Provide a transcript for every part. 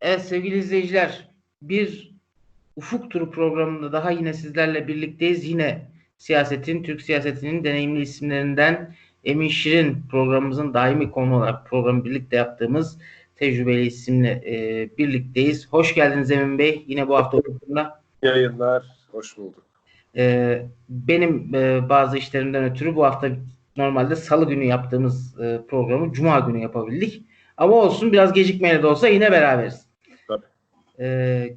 Evet sevgili izleyiciler, bir Ufuk Turu programında daha yine sizlerle birlikteyiz. Yine siyasetin, Türk siyasetinin deneyimli isimlerinden Emin Şirin programımızın daimi konu olarak programı birlikte yaptığımız tecrübeli isimle e, birlikteyiz. Hoş geldiniz Emin Bey. Yine bu hafta Ufuk'unda. Yayınlar, hoş bulduk. E, benim e, bazı işlerimden ötürü bu hafta normalde salı günü yaptığımız e, programı cuma günü yapabildik. Ama olsun biraz gecikmeyle de olsa yine beraberiz. E,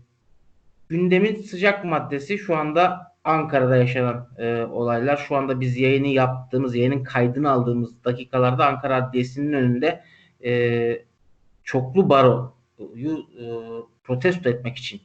gündemin sıcak maddesi şu anda Ankara'da yaşanan e, olaylar. Şu anda biz yayını yaptığımız, yayının kaydını aldığımız dakikalarda Ankara Adliyesi'nin önünde e, çoklu baroyu e, protesto etmek için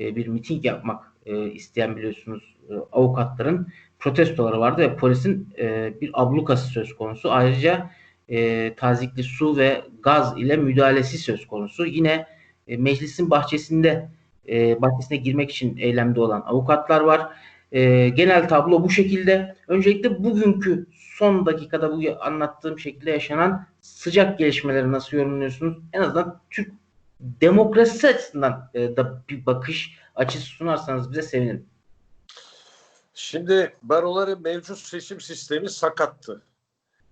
e, bir miting yapmak e, isteyen biliyorsunuz e, avukatların protestoları vardı ve polisin e, bir ablukası söz konusu. Ayrıca e, tazikli su ve gaz ile müdahalesi söz konusu. Yine e, meclisin bahçesinde e, bahçesine girmek için eylemde olan avukatlar var. E, genel tablo bu şekilde. Öncelikle bugünkü son dakikada bu anlattığım şekilde yaşanan sıcak gelişmeleri nasıl yorumluyorsunuz? En azından Türk demokrasi açısından e, da bir bakış açısı sunarsanız bize sevinirim. Şimdi baroların mevcut seçim sistemi sakattı.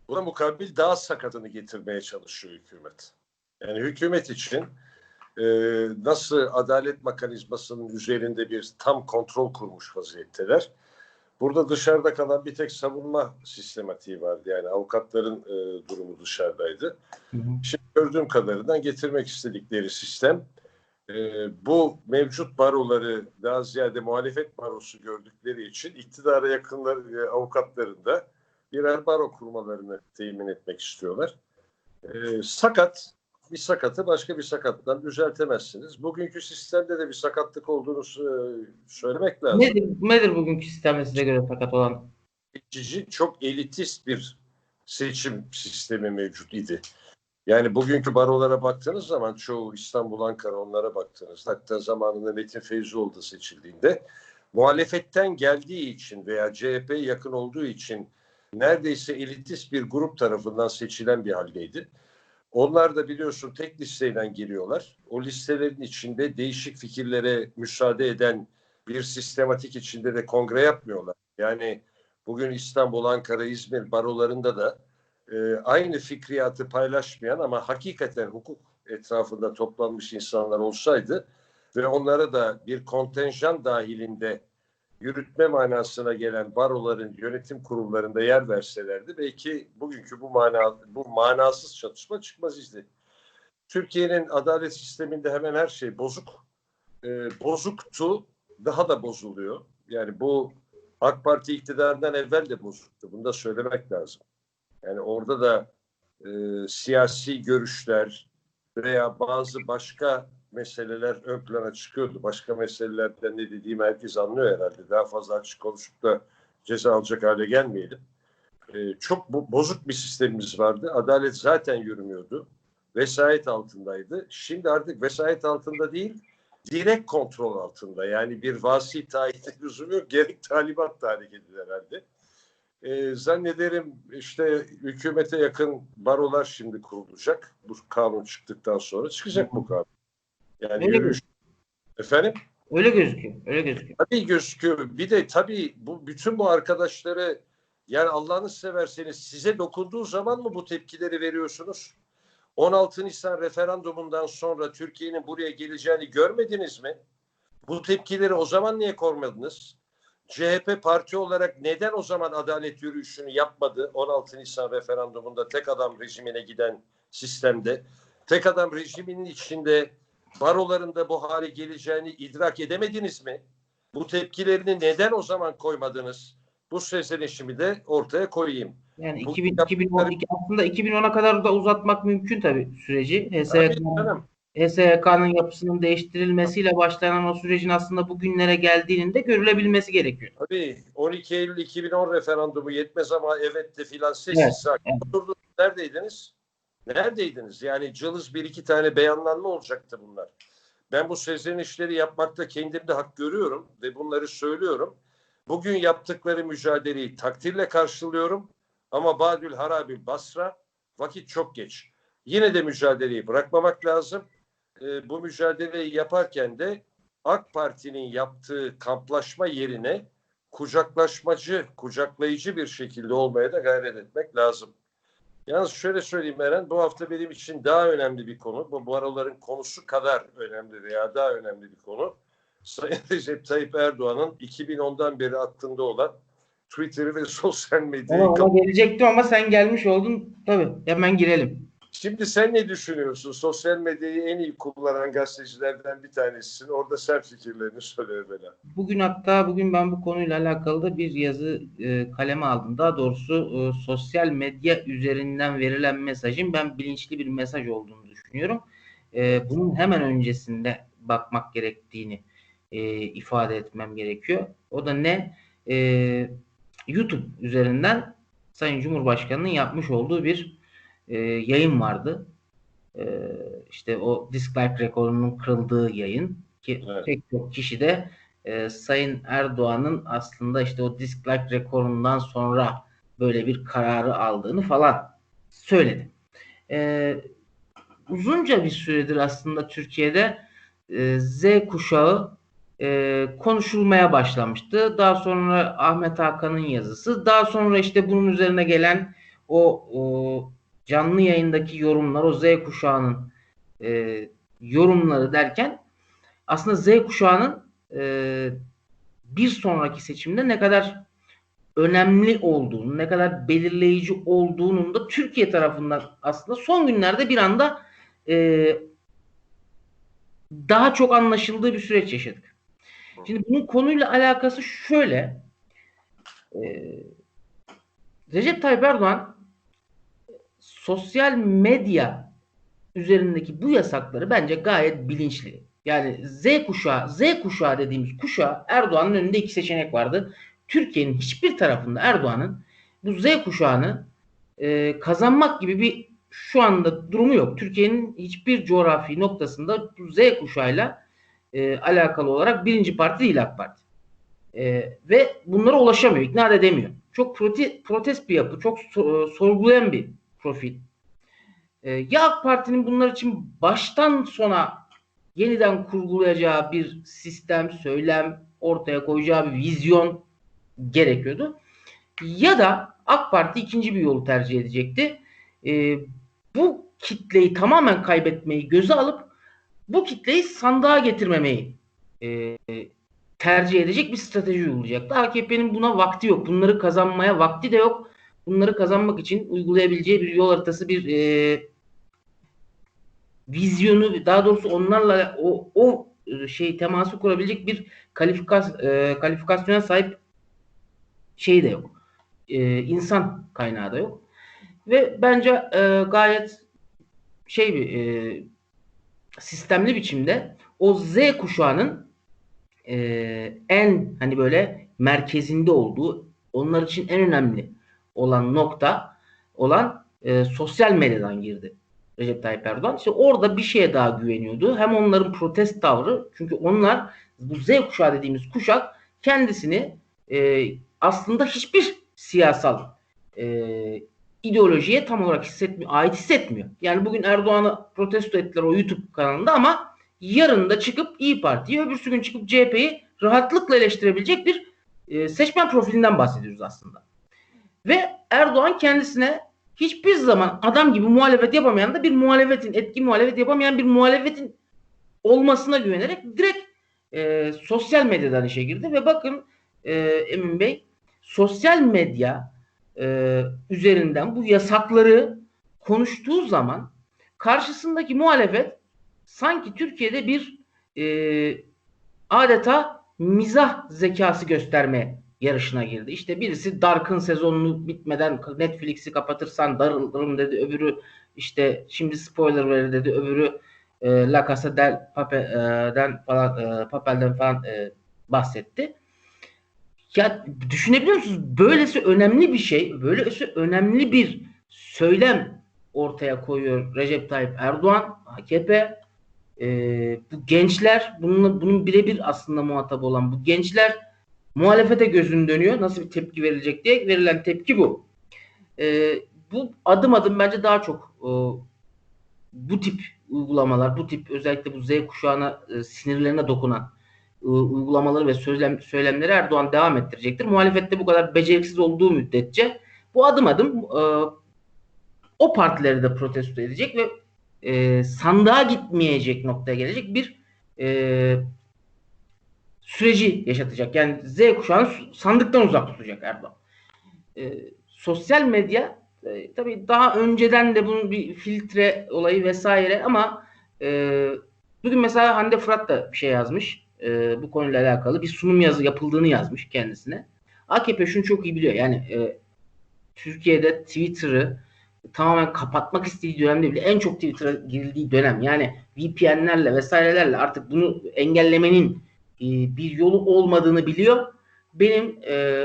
Buna mukabil daha sakatını getirmeye çalışıyor hükümet. Yani hükümet için e, nasıl adalet mekanizmasının üzerinde bir tam kontrol kurmuş vaziyetteler. Burada dışarıda kalan bir tek savunma sistematiği vardı. Yani avukatların e, durumu dışarıdaydı. Hı hı. Şimdi gördüğüm kadarıyla getirmek istedikleri sistem e, bu mevcut baroları daha ziyade muhalefet barosu gördükleri için iktidara yakınlar e, avukatların da birer baro kurmalarını temin etmek istiyorlar. E, sakat bir sakatı başka bir sakattan düzeltemezsiniz. Bugünkü sistemde de bir sakatlık olduğunu e, söylemek lazım. Nedir, nedir bugünkü sistemde size göre sakat olan? seçici, çok elitist bir seçim sistemi mevcut idi. Yani bugünkü barolara baktığınız zaman çoğu İstanbul, Ankara onlara baktığınız hatta zamanında Metin Feyzoğlu da seçildiğinde muhalefetten geldiği için veya CHP yakın olduğu için neredeyse elitist bir grup tarafından seçilen bir haldeydi. Onlar da biliyorsun tek listeyle giriyorlar. O listelerin içinde değişik fikirlere müsaade eden bir sistematik içinde de kongre yapmıyorlar. Yani bugün İstanbul, Ankara, İzmir barolarında da e, aynı fikriyatı paylaşmayan ama hakikaten hukuk etrafında toplanmış insanlar olsaydı ve onlara da bir kontenjan dahilinde yürütme manasına gelen baroların yönetim kurullarında yer verselerdi belki bugünkü bu mana bu manasız çatışma çıkmaz izdi. Türkiye'nin adalet sisteminde hemen her şey bozuk. E, bozuktu, daha da bozuluyor. Yani bu AK Parti iktidarından evvel de bozuktu. Bunu da söylemek lazım. Yani orada da e, siyasi görüşler veya bazı başka meseleler ön plana çıkıyordu. Başka meselelerden ne dediğimi herkes anlıyor herhalde. Daha fazla açık konuşup da ceza alacak hale gelmeyelim. E, çok bu, bozuk bir sistemimiz vardı. Adalet zaten yürümüyordu. Vesayet altındaydı. Şimdi artık vesayet altında değil, direkt kontrol altında. Yani bir vasi tayinde lüzum yok. Gerek talimat da hareket herhalde. Ee, zannederim işte hükümete yakın barolar şimdi kurulacak. Bu kanun çıktıktan sonra çıkacak bu kanun. Yani Öyle yürüyüş. Efendim? Öyle gözüküyor. Öyle gözüküyor. Tabii gözüküyor. Bir de tabii bu bütün bu arkadaşları yani Allah'ını severseniz size dokunduğu zaman mı bu tepkileri veriyorsunuz? 16 Nisan referandumundan sonra Türkiye'nin buraya geleceğini görmediniz mi? Bu tepkileri o zaman niye kormadınız? CHP parti olarak neden o zaman adalet yürüyüşünü yapmadı 16 Nisan referandumunda tek adam rejimine giden sistemde? Tek adam rejiminin içinde barolarında bu hale geleceğini idrak edemediniz mi? Bu tepkilerini neden o zaman koymadınız? Bu seslenişimi de ortaya koyayım. Yani Bu 2000, yaptıkları- 2012 aslında 2010'a kadar da uzatmak mümkün tabii süreci. HSYK'nın. HSYK'nın yapısının değiştirilmesiyle başlanan o sürecin aslında bugünlere geldiğinin de görülebilmesi gerekiyor. Tabii 12 Eylül 2010 referandumu yetmez ama evet de filan sessiz Evet, sakin evet. Neredeydiniz? Neredeydiniz? Yani cılız bir iki tane beyanlanma olacaktı bunlar. Ben bu seslenişleri yapmakta kendimde hak görüyorum ve bunları söylüyorum. Bugün yaptıkları mücadeleyi takdirle karşılıyorum ama Badül Harabil Basra vakit çok geç. Yine de mücadeleyi bırakmamak lazım. e, bu mücadeleyi yaparken de AK Parti'nin yaptığı kamplaşma yerine kucaklaşmacı, kucaklayıcı bir şekilde olmaya da gayret etmek lazım. Yalnız şöyle söyleyeyim Eren, bu hafta benim için daha önemli bir konu. Bu baroların konusu kadar önemli veya daha önemli bir konu. Sayın Recep Tayyip Erdoğan'ın 2010'dan beri aklında olan Twitter'ı ve sosyal medyayı... Ona, ona gelecektim ama sen gelmiş oldun. Tabii hemen girelim. Şimdi sen ne düşünüyorsun? Sosyal medyayı en iyi kullanan gazetecilerden bir tanesisin. Orada sen fikirlerini söyle bana. Bugün hatta bugün ben bu konuyla alakalı da bir yazı e, kaleme aldım. Daha doğrusu e, sosyal medya üzerinden verilen mesajın ben bilinçli bir mesaj olduğunu düşünüyorum. E, bunun hemen öncesinde bakmak gerektiğini e, ifade etmem gerekiyor. O da ne? E, YouTube üzerinden Sayın Cumhurbaşkanı'nın yapmış olduğu bir e, yayın vardı. E, işte o dislike rekorunun kırıldığı yayın ki Evet. pek çok kişi de e, Sayın Erdoğan'ın aslında işte o dislike rekorundan sonra böyle bir kararı aldığını falan söyledi. E, uzunca bir süredir aslında Türkiye'de e, Z kuşağı e, konuşulmaya başlamıştı. Daha sonra Ahmet Hakan'ın yazısı, daha sonra işte bunun üzerine gelen o, o canlı yayındaki yorumlar, o Z kuşağının e, yorumları derken aslında Z kuşağının e, bir sonraki seçimde ne kadar önemli olduğunu, ne kadar belirleyici olduğunun da Türkiye tarafından aslında son günlerde bir anda e, daha çok anlaşıldığı bir süreç yaşadık. Şimdi bunun konuyla alakası şöyle. E, Recep Tayyip Erdoğan sosyal medya üzerindeki bu yasakları bence gayet bilinçli. Yani Z kuşağı, Z kuşağı dediğimiz kuşağı Erdoğan'ın önünde iki seçenek vardı. Türkiye'nin hiçbir tarafında Erdoğan'ın bu Z kuşağını e, kazanmak gibi bir şu anda durumu yok. Türkiye'nin hiçbir coğrafi noktasında bu Z kuşağıyla e, alakalı olarak birinci parti değil AK Parti. E, ve bunlara ulaşamıyor, ikna edemiyor. Çok prote, protest bir yapı, çok so- sorgulayan bir profil. E, ya AK Parti'nin bunlar için baştan sona yeniden kurgulayacağı bir sistem, söylem, ortaya koyacağı bir vizyon gerekiyordu. Ya da AK Parti ikinci bir yolu tercih edecekti. E, bu kitleyi tamamen kaybetmeyi göze alıp bu kitleyi sandığa getirmemeyi e, tercih edecek bir strateji uygulayacaktı. AKP'nin buna vakti yok. Bunları kazanmaya vakti de yok. Bunları kazanmak için uygulayabileceği bir yol haritası, bir e, vizyonu, daha doğrusu onlarla o, o şey teması kurabilecek bir kalifikas, e, kalifikasyona sahip şey de yok. E, insan kaynağı da yok. Ve bence e, gayet şey bir e, sistemli biçimde o Z kuşağının e, en hani böyle merkezinde olduğu onlar için en önemli olan nokta olan e, sosyal medyadan girdi Recep Tayyip Erdoğan. İşte orada bir şeye daha güveniyordu. Hem onların protest tavrı çünkü onlar bu Z kuşağı dediğimiz kuşak kendisini e, aslında hiçbir siyasal e, ideolojiye tam olarak hissetmiyor, ait hissetmiyor. Yani bugün Erdoğan'ı protesto ettiler o YouTube kanalında ama yarın da çıkıp İyi Parti'yi, öbürsü gün çıkıp CHP'yi rahatlıkla eleştirebilecek bir e, seçmen profilinden bahsediyoruz aslında. Ve Erdoğan kendisine hiçbir zaman adam gibi muhalefet yapamayan da bir muhalefetin, etki muhalefet yapamayan bir muhalefetin olmasına güvenerek direkt e, sosyal medyadan işe girdi. Ve bakın e, Emin Bey sosyal medya e, üzerinden bu yasakları konuştuğu zaman karşısındaki muhalefet sanki Türkiye'de bir e, adeta mizah zekası gösterme yarışına girdi. İşte birisi Dark'ın sezonunu bitmeden Netflix'i kapatırsan darılırım dedi. Öbürü işte şimdi spoiler verir dedi. Öbürü e, La Casa del Papel'den falan e, Papel'den falan e, bahsetti. Ya düşünebiliyor musunuz? Böylesi önemli bir şey, böylesi önemli bir söylem ortaya koyuyor Recep Tayyip Erdoğan, AKP. E, bu gençler, bunun, bunun birebir aslında muhatap olan bu gençler muhalefete gözünü dönüyor. Nasıl bir tepki verilecek diye verilen tepki bu. E, bu adım adım bence daha çok e, bu tip uygulamalar, bu tip özellikle bu Z kuşağına e, sinirlerine dokunan e, uygulamaları ve söylem, söylemleri Erdoğan devam ettirecektir. Muhalefette bu kadar beceriksiz olduğu müddetçe bu adım adım e, o partileri de protesto edecek ve e, sandığa gitmeyecek noktaya gelecek bir e, süreci yaşatacak. Yani Z kuşağını sandıktan uzak tutacak Erdoğan. E, sosyal medya e, tabii daha önceden de bunun bir filtre olayı vesaire ama e, bugün mesela Hande Fırat da bir şey yazmış. E, bu konuyla alakalı bir sunum yazı yapıldığını yazmış kendisine. AKP şunu çok iyi biliyor. Yani e, Türkiye'de Twitter'ı tamamen kapatmak istediği dönemde bile en çok Twitter'a girildiği dönem. Yani VPN'lerle vesairelerle artık bunu engellemenin e, bir yolu olmadığını biliyor. Benim e,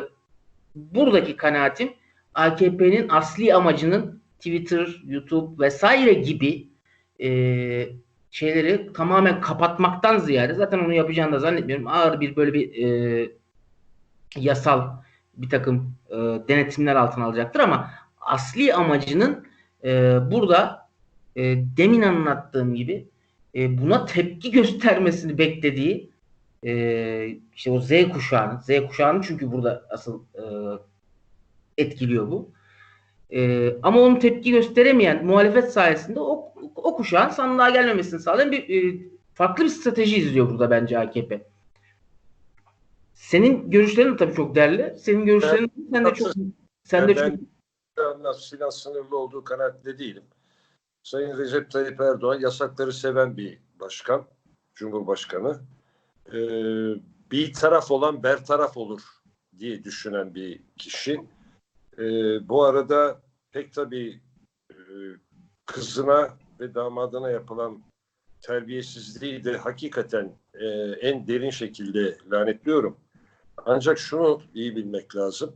buradaki kanaatim AKP'nin asli amacının Twitter, YouTube vesaire gibi e, şeyleri tamamen kapatmaktan ziyade zaten onu yapacağını da zannetmiyorum. Ağır bir böyle bir e, yasal bir takım e, denetimler altına alacaktır ama asli amacının e, burada e, demin anlattığım gibi e, buna tepki göstermesini beklediği e, işte o Z kuşağının Z kuşağının çünkü burada asıl e, etkiliyor bu. E, ama onun tepki gösteremeyen muhalefet sayesinde o, o kuşağın sandığa gelmemesini sağlayan bir e, farklı bir strateji izliyor burada bence AKP. Senin görüşlerin de tabii çok değerli. Senin görüşlerin ben, sen de çok sen de çok silah sınırlı olduğu kanaatinde değilim. Sayın Recep Tayyip Erdoğan yasakları seven bir başkan, Cumhurbaşkanı. Ee, bir taraf olan bertaraf olur diye düşünen bir kişi. Ee, bu arada pek tabii e, kızına ve damadına yapılan terbiyesizliği de hakikaten e, en derin şekilde lanetliyorum. Ancak şunu iyi bilmek lazım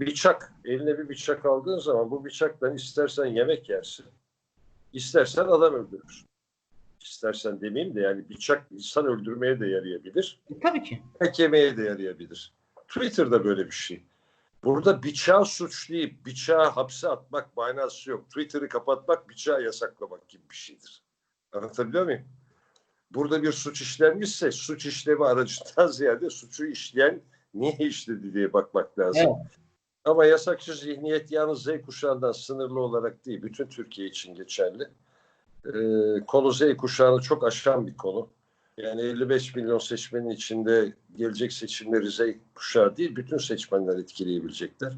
bıçak, eline bir bıçak aldığın zaman bu bıçakla istersen yemek yersin, istersen adam öldürürsün. İstersen demeyeyim de yani bıçak insan öldürmeye de yarayabilir. E, tabii ki. Yemek yemeye de yarayabilir. Twitter'da böyle bir şey. Burada bıçağı suçlayıp bıçağı hapse atmak manası yok. Twitter'ı kapatmak bıçağı yasaklamak gibi bir şeydir. Anlatabiliyor muyum? Burada bir suç işlenmişse suç işlemi aracından ziyade suçu işleyen niye işledi diye bakmak lazım. Evet. Ama yasakçı zihniyet yalnız Z kuşağından sınırlı olarak değil, bütün Türkiye için geçerli. Ee, konu Z kuşağını çok aşan bir konu. Yani 55 milyon seçmenin içinde gelecek seçimleri Z kuşağı değil, bütün seçmenler etkileyebilecekler.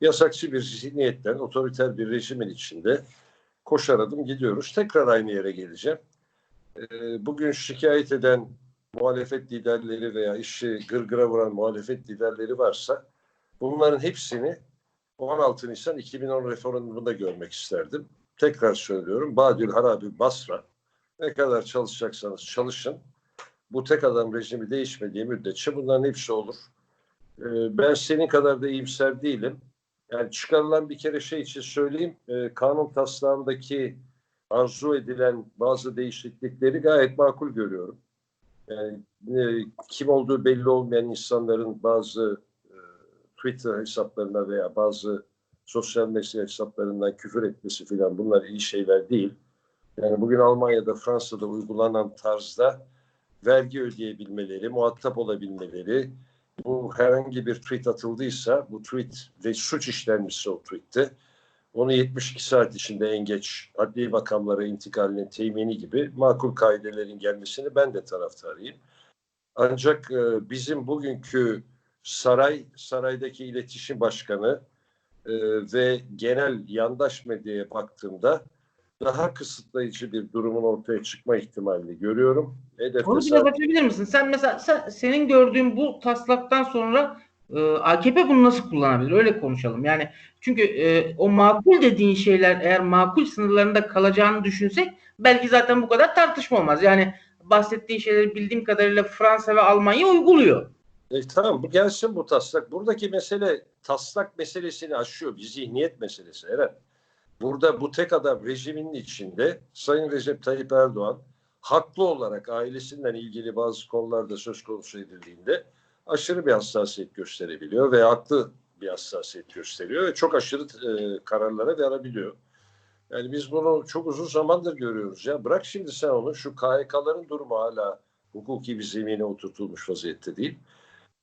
Yasakçı bir zihniyetten, otoriter bir rejimin içinde koşar adım gidiyoruz. Tekrar aynı yere geleceğim. Ee, bugün şikayet eden muhalefet liderleri veya işi gırgıra vuran muhalefet liderleri varsa Bunların hepsini 16 Nisan 2010 referandumunda görmek isterdim. Tekrar söylüyorum. Badül Harabi Basra ne kadar çalışacaksanız çalışın. Bu tek adam rejimi değişmediği müddetçe bunların hepsi olur. Ee, ben senin kadar da iyimser değilim. Yani çıkarılan bir kere şey için söyleyeyim. E, kanun taslağındaki arzu edilen bazı değişiklikleri gayet makul görüyorum. Yani e, kim olduğu belli olmayan insanların bazı Twitter hesaplarına veya bazı sosyal medya hesaplarından küfür etmesi filan bunlar iyi şeyler değil. Yani bugün Almanya'da, Fransa'da uygulanan tarzda vergi ödeyebilmeleri, muhatap olabilmeleri, bu herhangi bir tweet atıldıysa, bu tweet ve suç işlenmişse o tweette, onu 72 saat içinde en geç adli makamlara intikalinin temini gibi makul kaidelerin gelmesini ben de taraftarıyım. Ancak e, bizim bugünkü saray, saraydaki iletişim başkanı e, ve genel yandaş medyaya baktığımda daha kısıtlayıcı bir durumun ortaya çıkma ihtimalini görüyorum. Hedef Onu biraz açabilir misin? Sen mesela sen, senin gördüğün bu taslaktan sonra e, AKP bunu nasıl kullanabilir? Öyle konuşalım. Yani çünkü e, o makul dediğin şeyler eğer makul sınırlarında kalacağını düşünsek belki zaten bu kadar tartışma olmaz. Yani bahsettiğin şeyleri bildiğim kadarıyla Fransa ve Almanya uyguluyor. E, tamam bu gelsin bu taslak. Buradaki mesele taslak meselesini aşıyor. Bir zihniyet meselesi Eren. Burada bu tek adam rejiminin içinde Sayın Recep Tayyip Erdoğan haklı olarak ailesinden ilgili bazı konularda söz konusu edildiğinde aşırı bir hassasiyet gösterebiliyor ve haklı bir hassasiyet gösteriyor ve çok aşırı e, kararlara verebiliyor. Yani biz bunu çok uzun zamandır görüyoruz. Ya bırak şimdi sen onu şu KHK'ların durumu hala hukuki bir zemine oturtulmuş vaziyette değil.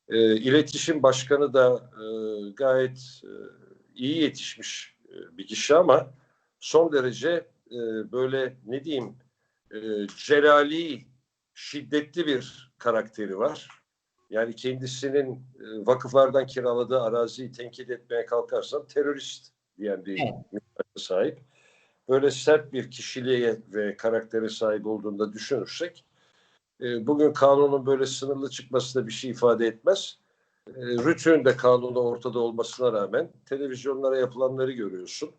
E, iletişim başkanı da e, gayet e, iyi yetişmiş e, bir kişi ama son derece e, böyle ne diyeyim e, celali şiddetli bir karakteri var. Yani kendisinin e, vakıflardan kiraladığı araziyi tenkit etmeye kalkarsan terörist diyen bir Evet. sahip. Böyle sert bir kişiliğe ve karaktere sahip olduğunu da düşünürsek e, bugün kanunun böyle sınırlı çıkması da bir şey ifade etmez. E, Rütü'nün de kanunda ortada olmasına rağmen televizyonlara yapılanları görüyorsun.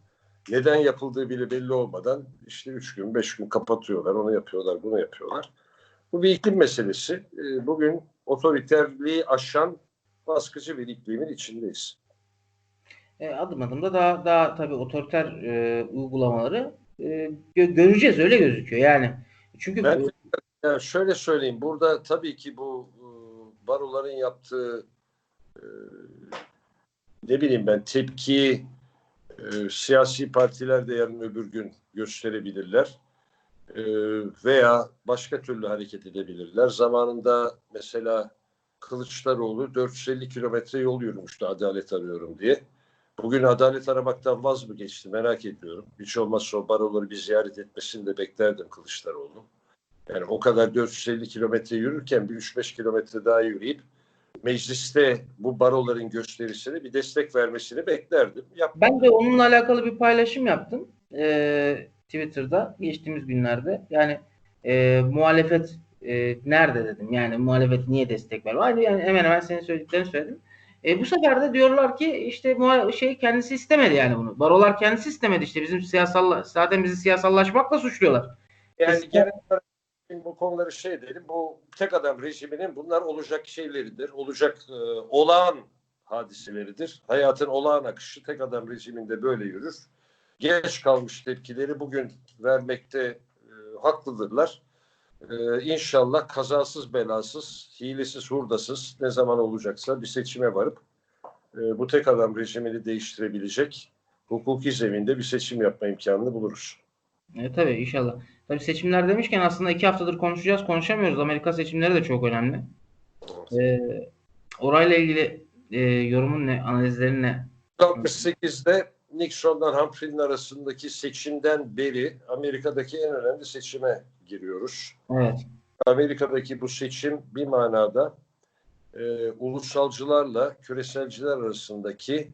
Neden yapıldığı bile belli olmadan işte üç gün, beş gün kapatıyorlar, onu yapıyorlar, bunu yapıyorlar. Bu bir iklim meselesi. E, Bugün otoriterliği aşan baskıcı bir iklimin içindeyiz. E, adım adım da daha daha tabii otoriter e, uygulamaları e, gö- göreceğiz öyle gözüküyor yani. Çünkü Ben yani şöyle söyleyeyim. Burada tabii ki bu e, baroların yaptığı e, ne bileyim ben tepkiyi e, siyasi partiler de yarın öbür gün gösterebilirler. E, veya başka türlü hareket edebilirler. Zamanında mesela Kılıçdaroğlu 450 kilometre yol yürümüştü adalet arıyorum diye. Bugün adalet aramaktan vaz mı geçti merak ediyorum. Hiç olmazsa o baroları bir ziyaret etmesini de beklerdim Kılıçdaroğlu. Yani o kadar 450 kilometre yürürken bir 3-5 kilometre daha yürüyüp mecliste bu baroların gösterisine bir destek vermesini beklerdim. Yap Ben de onunla alakalı bir paylaşım yaptım e, Twitter'da geçtiğimiz günlerde. Yani e, muhalefet e, nerede dedim. Yani muhalefet niye destek veriyor? Aynı yani hemen hemen senin söylediklerini söyledim. E, bu sefer de diyorlar ki işte şey kendisi istemedi yani bunu. Barolar kendisi istemedi işte bizim siyasal zaten bizi siyasallaşmakla suçluyorlar. Yani genel olarak bu konuları şey diyelim. Bu tek adam rejiminin bunlar olacak şeyleridir. Olacak e, olağan hadiseleridir. Hayatın olağan akışı tek adam rejiminde böyle yürür. Geç kalmış tepkileri bugün vermekte e, haklıdırlar. E, inşallah kazasız belasız, hilesiz hurdasız ne zaman olacaksa bir seçime varıp e, bu tek adam rejimini değiştirebilecek hukuki zeminde bir seçim yapma imkanını buluruz. E, tabii inşallah. Tabii seçimler demişken aslında iki haftadır konuşacağız, konuşamıyoruz. Amerika seçimleri de çok önemli. E, orayla ilgili e, yorumun ne, analizlerin ne? 68'de Nixon'dan Humphrey'nin arasındaki seçimden beri Amerika'daki en önemli seçime giriyoruz. Evet. Amerika'daki bu seçim bir manada e, ulusalcılarla küreselciler arasındaki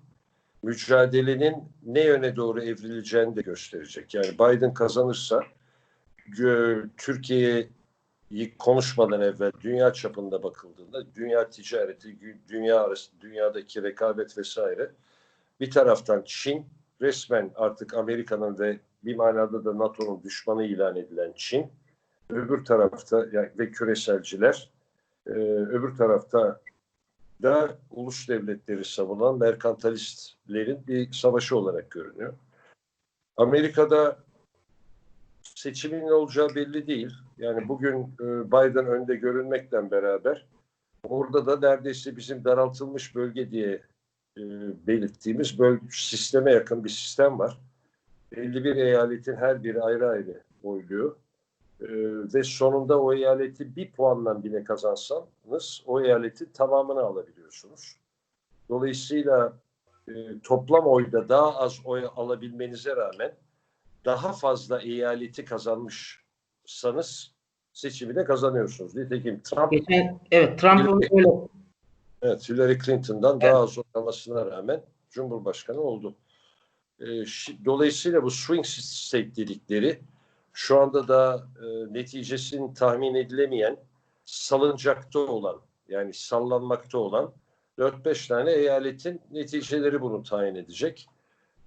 mücadelenin ne yöne doğru evrileceğini de gösterecek. Yani Biden kazanırsa Türkiye'yi konuşmadan evvel dünya çapında bakıldığında dünya ticareti, dünya arası, dünyadaki rekabet vesaire bir taraftan Çin resmen artık Amerika'nın ve bir manada da NATO'nun düşmanı ilan edilen Çin öbür tarafta ve küreselciler e, öbür tarafta da ulus devletleri savunan merkantilistlerin bir savaşı olarak görünüyor. Amerika'da seçimin ne olacağı belli değil. Yani bugün e, Biden önde görünmekle beraber orada da neredeyse bizim daraltılmış bölge diye e, belirttiğimiz bölge, sisteme yakın bir sistem var. 51 eyaletin her biri ayrı ayrı oyluyor. Ee, ve sonunda o eyaleti bir puanla bile kazansanız o eyaletin tamamını alabiliyorsunuz. Dolayısıyla e, toplam oyda daha az oy alabilmenize rağmen daha fazla eyaleti kazanmışsanız seçimi de kazanıyorsunuz. Nitekim Trump Geçen evet Trump'ın öyle Evet, Hillary Clinton'dan daha az oy almasına rağmen Cumhurbaşkanı oldu. Ee, şi- dolayısıyla bu swing state dedikleri şu anda da e, neticesinin tahmin edilemeyen salıncakta olan yani sallanmakta olan 4-5 tane eyaletin neticeleri bunu tayin edecek.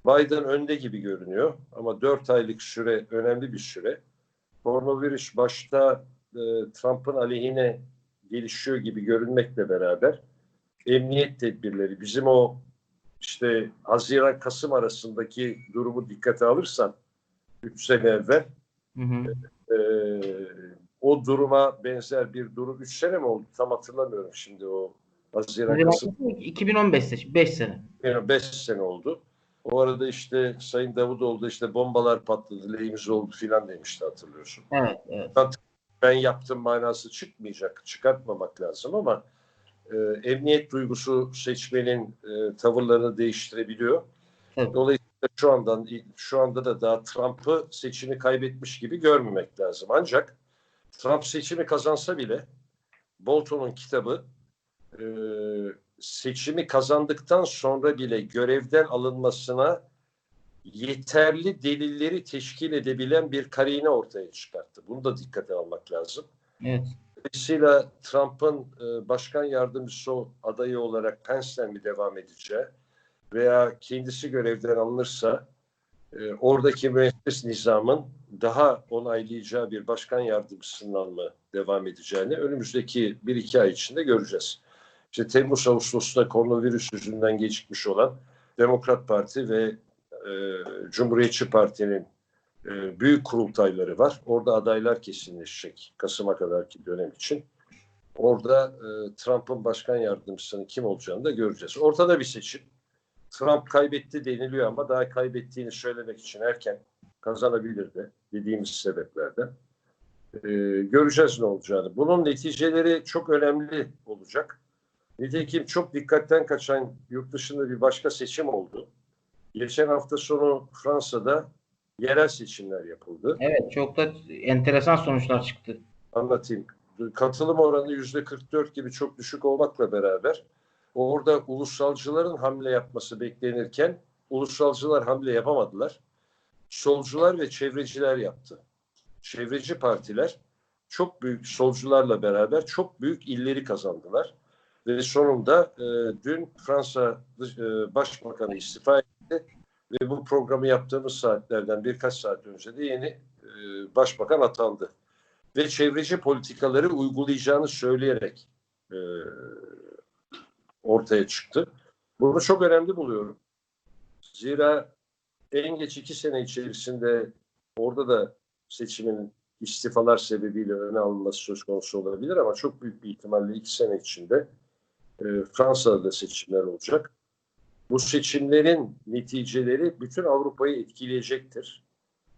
Biden önde gibi görünüyor ama 4 aylık süre önemli bir süre. Koronavirüs başta e, Trump'ın aleyhine gelişiyor gibi görünmekle beraber emniyet tedbirleri bizim o işte Haziran Kasım arasındaki durumu dikkate alırsan 3 sene evvel Hı hı. e, o duruma benzer bir durum 3 sene mi oldu tam hatırlamıyorum şimdi o Haziran Kasım 2015 seçim 5 sene. yani 5 sene oldu. O arada işte Sayın Davutoğlu da işte bombalar patladı, lehimiz oldu filan demişti hatırlıyorsun. Evet, evet. Ben yaptım manası çıkmayacak, çıkartmamak lazım ama e, emniyet duygusu seçmenin e, tavırlarını değiştirebiliyor. Evet. Dolayısıyla şu andan şu anda da daha Trump'ı seçimi kaybetmiş gibi görmemek lazım. Ancak Trump seçimi kazansa bile Bolton'un kitabı e, seçimi kazandıktan sonra bile görevden alınmasına yeterli delilleri teşkil edebilen bir karine ortaya çıkarttı. Bunu da dikkate almak lazım. Evet. Dolayısıyla Trump'ın e, başkan yardımcısı adayı olarak Pence'den mi devam edeceği veya kendisi görevden alınırsa e, oradaki müesses nizamın daha onaylayacağı bir başkan yardımcısından mı devam edeceğini önümüzdeki bir iki ay içinde göreceğiz. İşte Temmuz Ağustos'ta koronavirüs yüzünden gecikmiş olan Demokrat Parti ve e, Cumhuriyetçi Parti'nin e, büyük kurultayları var. Orada adaylar kesinleşecek Kasım'a kadarki dönem için. Orada e, Trump'ın başkan yardımcısının kim olacağını da göreceğiz. Ortada bir seçim. Trump kaybetti deniliyor ama daha kaybettiğini söylemek için erken kazanabilirdi dediğimiz sebeplerden. E, göreceğiz ne olacağını. Bunun neticeleri çok önemli olacak. Nitekim çok dikkatten kaçan yurt dışında bir başka seçim oldu. Geçen hafta sonu Fransa'da yerel seçimler yapıldı. Evet, çok da enteresan sonuçlar çıktı. Anlatayım. Katılım oranı yüzde 44 gibi çok düşük olmakla beraber orada ulusalcıların hamle yapması beklenirken ulusalcılar hamle yapamadılar. Solcular ve çevreciler yaptı. Çevreci partiler çok büyük solcularla beraber çok büyük illeri kazandılar. Ve sonunda e, dün Fransa e, Başbakanı istifa etti ve bu programı yaptığımız saatlerden birkaç saat önce de yeni e, başbakan atandı. Ve çevreci politikaları uygulayacağını söyleyerek e, ortaya çıktı. Bunu çok önemli buluyorum. Zira en geç iki sene içerisinde orada da seçimin istifalar sebebiyle öne alınması söz konusu olabilir ama çok büyük bir ihtimalle iki sene içinde e, Fransa'da da seçimler olacak. Bu seçimlerin neticeleri bütün Avrupa'yı etkileyecektir.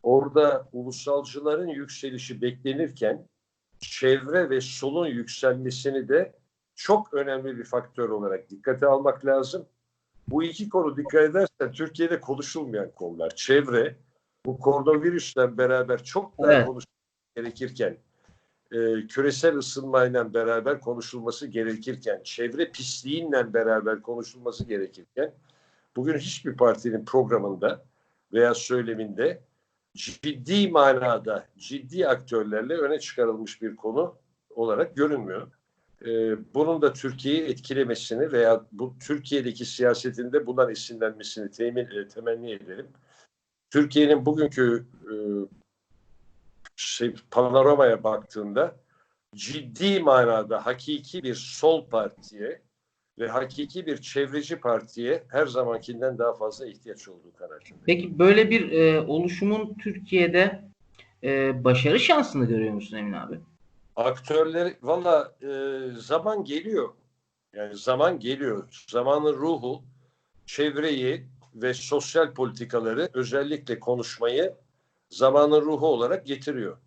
Orada ulusalcıların yükselişi beklenirken çevre ve solun yükselmesini de çok önemli bir faktör olarak dikkate almak lazım. Bu iki konu dikkat edersen Türkiye'de konuşulmayan konular. Çevre, bu koronavirüsle beraber çok daha Evet. konuşulması gerekirken, e, küresel ısınmayla beraber konuşulması gerekirken, çevre pisliğinle beraber konuşulması gerekirken, bugün hiçbir partinin programında veya söyleminde ciddi manada ciddi aktörlerle öne çıkarılmış bir konu olarak görünmüyor. Ee, bunun da Türkiye'yi etkilemesini veya bu Türkiye'deki siyasetinde bundan esinlenmesini temin, e, temenni ederim. Türkiye'nin bugünkü e, şey, panoramaya baktığında ciddi manada hakiki bir sol partiye ve hakiki bir çevreci partiye her zamankinden daha fazla ihtiyaç olduğu kanaatindeyim. Peki böyle bir e, oluşumun Türkiye'de e, başarı şansını görüyor musun Emin abi? Aktörleri valla e, zaman geliyor. Yani zaman geliyor. Zamanın ruhu çevreyi ve sosyal politikaları özellikle konuşmayı zamanın ruhu olarak getiriyor.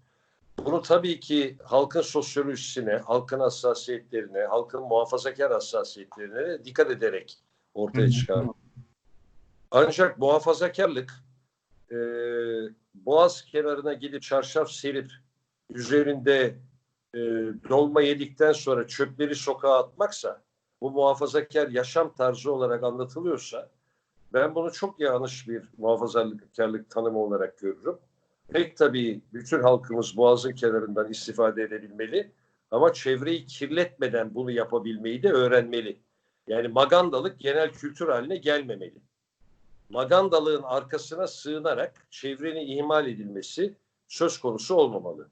Bunu tabii ki halkın sosyolojisine, halkın hassasiyetlerine, halkın muhafazakar hassasiyetlerine dikkat ederek ortaya çıkar. Ancak muhafazakarlık e, boğaz kenarına gidip çarşaf serip üzerinde e, dolma yedikten sonra çöpleri sokağa atmaksa bu muhafazakar yaşam tarzı olarak anlatılıyorsa ben bunu çok yanlış bir muhafazakarlık tanımı olarak görürüm. Pek tabii bütün halkımız boğazın kenarından istifade edebilmeli ama çevreyi kirletmeden bunu yapabilmeyi de öğrenmeli. Yani magandalık genel kültür haline gelmemeli. Magandalığın arkasına sığınarak çevrenin ihmal edilmesi söz konusu olmamalı.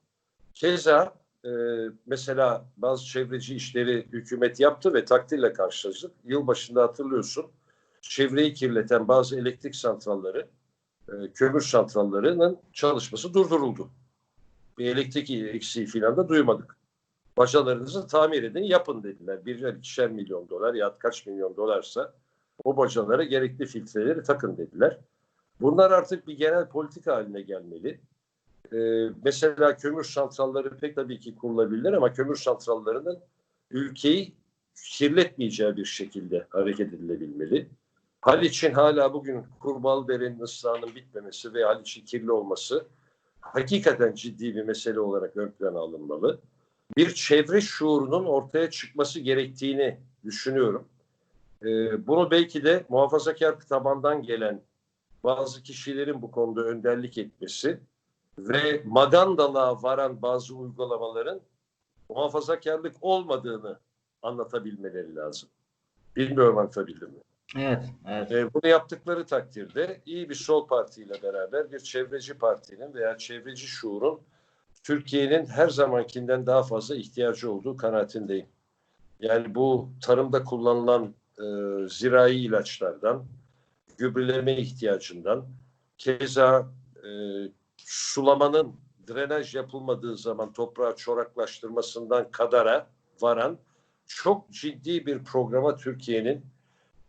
Keza e, mesela bazı çevreci işleri hükümet yaptı ve takdirle karşılaştık. Yılbaşında hatırlıyorsun çevreyi kirleten bazı elektrik santralları, e, kömür santrallarının çalışması durduruldu. Bir elektrik eksiği falan da duymadık. Bacalarınızı tamir edin yapın dediler. Birer ikişer milyon dolar ya kaç milyon dolarsa O bacalara gerekli filtreleri takın dediler. Bunlar artık bir genel politika haline gelmeli. Ee, mesela kömür santralları pek tabii ki kurulabilir ama kömür santrallarının ülkeyi kirletmeyeceği bir şekilde hareket edilebilmeli. Haliç'in hala bugün Kurbaldere'nin ıslahının bitmemesi ve Haliç'in kirli olması hakikaten ciddi bir mesele olarak ön plana alınmalı. Bir çevre şuurunun ortaya çıkması gerektiğini düşünüyorum. Ee, bunu belki de muhafazakar tabandan gelen bazı kişilerin bu konuda önderlik etmesi ve magandalığa varan bazı uygulamaların muhafazakarlık olmadığını anlatabilmeleri lazım. Bilmiyorum anlatabildim mi? Evet, evet. E, bunu yaptıkları takdirde iyi bir sol partiyle beraber bir çevreci partinin veya çevreci şuurun Türkiye'nin her zamankinden daha fazla ihtiyacı olduğu kanaatindeyim. Yani bu tarımda kullanılan e, zirai ilaçlardan, gübreleme ihtiyacından, keza e, sulamanın drenaj yapılmadığı zaman toprağı çoraklaştırmasından kadara varan çok ciddi bir programa Türkiye'nin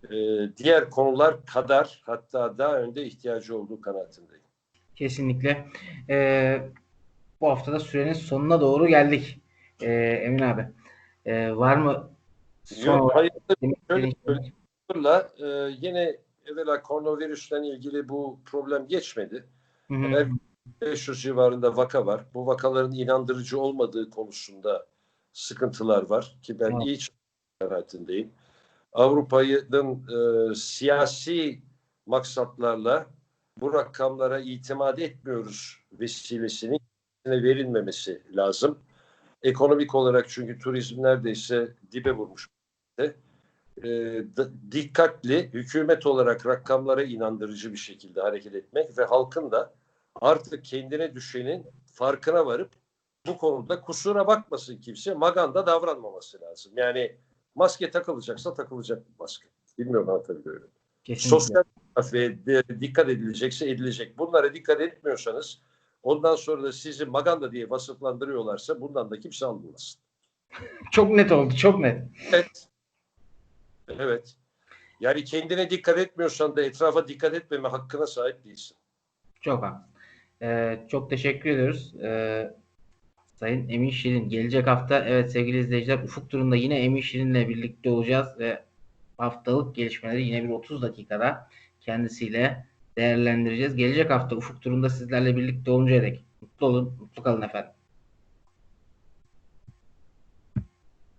e, diğer konular kadar hatta daha önde ihtiyacı olduğu kanaatindeyim. Kesinlikle. Ee, bu haftada sürenin sonuna doğru geldik. Ee, Emin abi. Ee, var mı? son Yok, hayır, şöyle? Bunlarla e, yine evvela koronavirüsten ilgili bu problem geçmedi. Hı hı. Evet. 500 civarında vaka var. Bu vakaların inandırıcı olmadığı konusunda sıkıntılar var ki ben Evet. iyi kanaatindeyim. Avrupa'nın e, siyasi maksatlarla bu rakamlara itimat etmiyoruz vesilesinin verilmemesi lazım. Ekonomik olarak çünkü turizm neredeyse dibe vurmuş. E, dikkatli hükümet olarak rakamlara inandırıcı bir şekilde hareket etmek ve halkın da artık kendine düşenin farkına varıp bu konuda kusura bakmasın kimse maganda davranmaması lazım. Yani maske takılacaksa takılacak bir maske. Bilmiyorum anlatabiliyor muyum? Kesinlikle. Sosyal de- dikkat edilecekse edilecek. Bunlara dikkat etmiyorsanız ondan sonra da sizi maganda diye vasıflandırıyorlarsa bundan da kimse alınmasın. Çok net oldu. Çok net. Evet. Evet. Yani kendine dikkat etmiyorsan da etrafa dikkat etmeme hakkına sahip değilsin. Çok haklısın. Ee, çok teşekkür ediyoruz. Ee, Sayın Emin Şirin. Gelecek hafta evet sevgili izleyiciler Ufuk turunda yine Emin Şirin'le birlikte olacağız ve haftalık gelişmeleri yine bir 30 dakikada kendisiyle değerlendireceğiz. Gelecek hafta Ufuk turunda sizlerle birlikte oluncaya dek mutlu olun, mutlu kalın efendim.